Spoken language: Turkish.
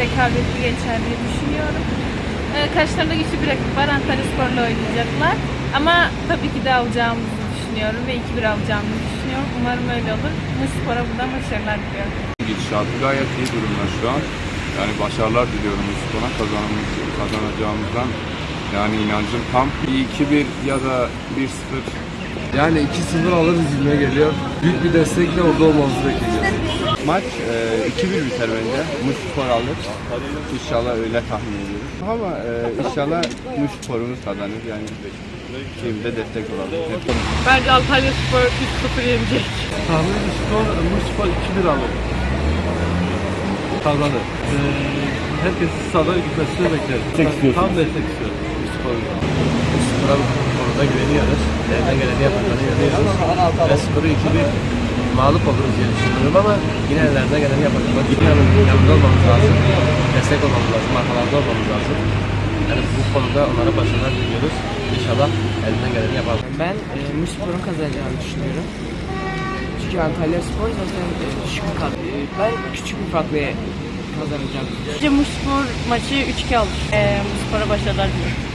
rekabetli geçer diye düşünüyorum. Ee, karşılarında güçlü bir rakip var. Antalya Spor'la oynayacaklar. Ama tabii ki de alacağımızı düşünüyorum ve 2-1 alacağımızı düşünüyorum. Umarım öyle olur. Muş Spor'a buradan başarılar diliyorum. Gidişatı gayet iyi durumda şu an. Yani başarılar diliyorum Spor'a kazanımız, kazanacağımızdan. Yani inancım tam. Bir 2-1 ya da 1-0 Yani 2-0 alırız gibime geliyor. Büyük bir destekle orada olmamızı bekleyeceğiz. Maç e, 2-1 biter bence. Muş Spor alır. İnşallah öyle tahmin ediyoruz. Ama e, inşallah Muş Spor'umuz kazanır. Yani kimde destek olabilir. Bence Antalya Spor 3-0 yenecek. Tahmin skor, Mustafa 2-1 alır. Kazanır. Ee, herkes sahada gitmesini bekleriz. Tam destek istiyorum Mustafa'yı. Spora bu konuda güveniyoruz. Elinden geleni yapacağını inanıyoruz. Ve skoru 2-1 mağlup oluruz diye düşünüyorum ama yine ellerinden geleni yapacaklar. Yine yanın, yanında olmamız lazım. Destek olmamız lazım. Arkalarda olmamız lazım. Yani bu konuda onlara başarılar diliyoruz. İnşallah elinden geleni yapar. Ben e, Muspor'un kazanacağını düşünüyorum. Çünkü Antalya Spor zaten e, düşük bir kadro. E, ben küçük bir farklı kazanacağım. Bence Muş Spor maçı 3-2 alır. Ee, Muş Spor'a başarılar diliyorum.